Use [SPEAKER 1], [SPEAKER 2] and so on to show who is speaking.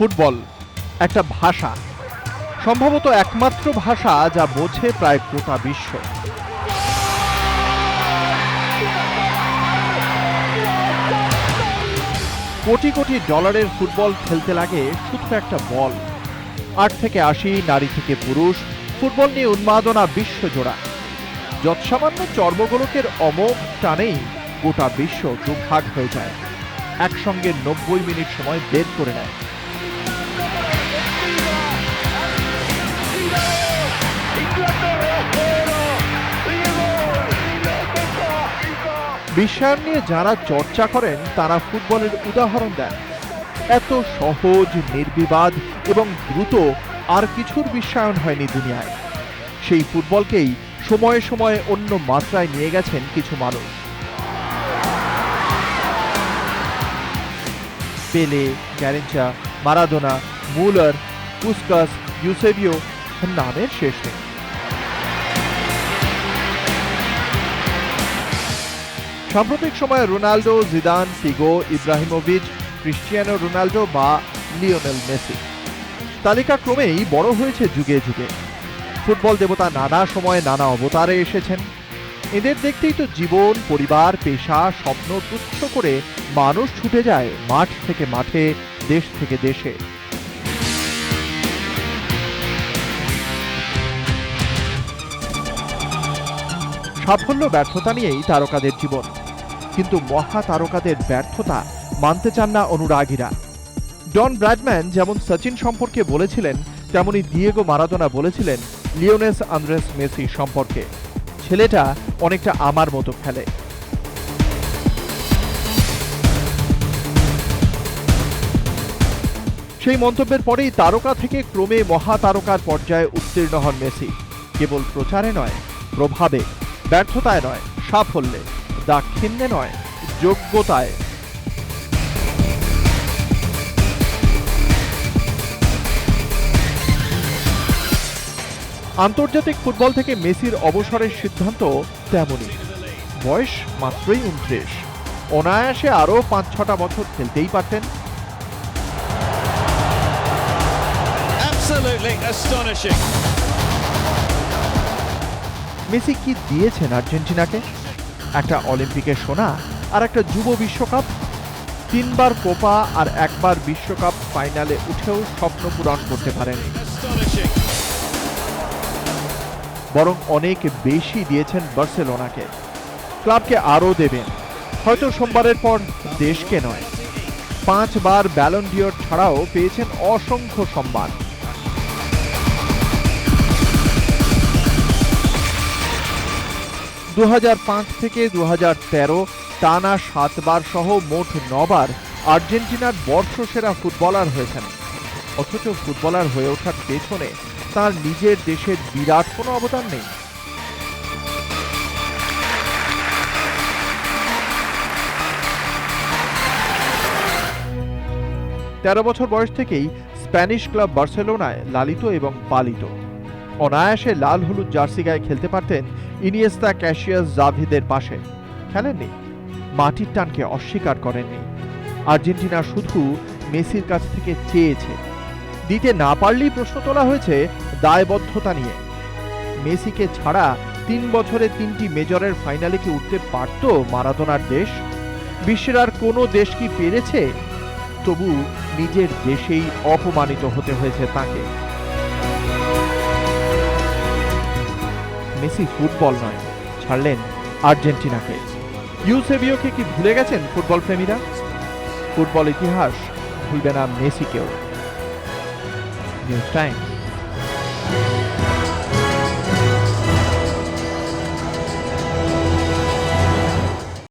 [SPEAKER 1] Football, একটা ভাষা। সম্ভবত একমাত্র ভাষা যা বোঝে প্রায় গোটা বিশ্ব। কোটি কোটি ডলারের ফুটবল খেলতে লাগে শুধু একটা বল। আট থেকে আশি নারী থেকে পুরুষ, ফুটবল নিয়ে উন্মাদনা বিশ্বজোড়া। যৎসামান্য চর্মগোলকের অমোঘ টানেই গোটা বিশ্ব দুভাগ হয়ে যায়। একসঙ্গে নব্বই মিনিট সময় বের করে নেয়। বিশ্বায়ন নিয়ে যারা চর্চা করেন, তারা ফুটবলের উদাহরণ দেন। এত সহজ, নির্বিবাদ এবং দ্রুত আর কিছুর বিশ্বায়ন হয়নি দুনিয়ায়। সেই ফুটবলকেই সময়ে সময়ে অন্য মাত্রায় নিয়ে গেছেন কিছু মানুষ। Pele, Garrincha, Maradona, Muller Puskas Eusebio নামের শেষ নেই। সাম্প্রতিক সময়ে Ronaldo Zidane, Figo, Ibrahimovic Cristiano Ronaldo বা লিওনেল মেসি। তালিকা ক্রমেই বড় হয়েছে যুগে যুগে। ফুটবল দেবতা নানা সময়ে নানা অবতারে এসেছেন। এদের দেখতেই তো জীবন, পরিবার, পেশা, স্বপ্ন তুচ্ছ করে মানুষ ছুটে যায় মাঠ থেকে মাঠে, দেশ থেকে দেশে। সাফল্য, ব্যর্থতা নিয়েই তারকাদের জীবন। কিন্তু মহা তারকাদের ব্যর্থতা মানতে চান না অনুরাগীরা। ডন ব্র্যাডম্যান যেমন সচিন সম্পর্কে বলেছিলেন, তেমনি দিয়েগো মারাদোনা বলেছিলেন, লিওনেস আন্দ্রেস মেসি সম্পর্কে। ছেলেটা অনেকটা আমার মতো খেলে। সেই মন্তব্যের পরেই তারকা থেকে ক্রমে মহা তারকার পর্যায়ে উত্তীর্ণ হন মেসি। কেবল প্রচারে নয়, প্রভাবে, ব্যর্থতায় নয়, সাফল্যে। দাক্ষিণ্যে নয় যোগ্যতায়। আন্তর্জাতিক ফুটবল থেকে মেসির অবসরের সিদ্ধান্ত তেমনই। বয়স মাত্রই উনত্রিশ অনায়াসে আরও পাঁচ ছটা বছর খেলতেই পারতেন। মেসি কি দিয়েছেন আর্জেন্টিনাকে? একটা অলিম্পিকের সোনা আর একটা যুব বিশ্বকাপ, তিনবার কোপা আর একবার বিশ্বকাপ ফাইনালে উঠেও স্বপ্ন পূরণ করতে পারেন। বরং অনেক বেশি দিয়েছেন বার্সেলোনাকে। ক্লাবকে আরও দেবেন। হয়তো সোমবারের পর দেশকে নয়। পাঁচবার ব্যালন ডিওর ছাড়াও পেয়েছেন অসংখ্য সম্মান। দু হাজার পাঁচ থেকে দু হাজার তেরো টানা সাতবার সহ মোট নবার আর্জেন্টিনার বর্ষসেরা ফুটবলার হয়েছেন। অথচ ফুটবলার হয়ে ওঠার পেছনে তার নিজের দেশের বিরাট কোনো অবদান নেই। তেরো বছর বয়স থেকেই স্প্যানিশ ক্লাব বার্সেলোনায় লালিত এবং পালিত। অনায়াসে লাল হলুদ জার্সি গায়ে খেলতে পারতেন ইনিয়েস্তা ক্যাশিয়াস জাভিদের পাশে। খেলেননি। মাটির টানকে অস্বীকার করেননি। আর্জেন্টিনা শুধু মেসির কাছ থেকে চেয়েছে। দিতে না পারলেই প্রশ্ন তোলা হয়েছে দায়বদ্ধতা নিয়ে। মেসিকে ছাড়া তিন বছরে তিনটি মেজরের ফাইনালে কি উঠতে পারত মারাদোনার দেশ? বিশ্বের আর কোনো দেশ কি পেরেছে? তবু নিজের দেশেই অপমানিত হতে হয়েছে তাকে। মেসি ফুটবল নয়, ছাড়লেন আর্জেন্টিনাকে। ইউসেবিওকে কি ভুলে গেছেন ফুটবল প্রেমীরা ফুটবল ইতিহাস ভুলবে না মেসিকেও। News time.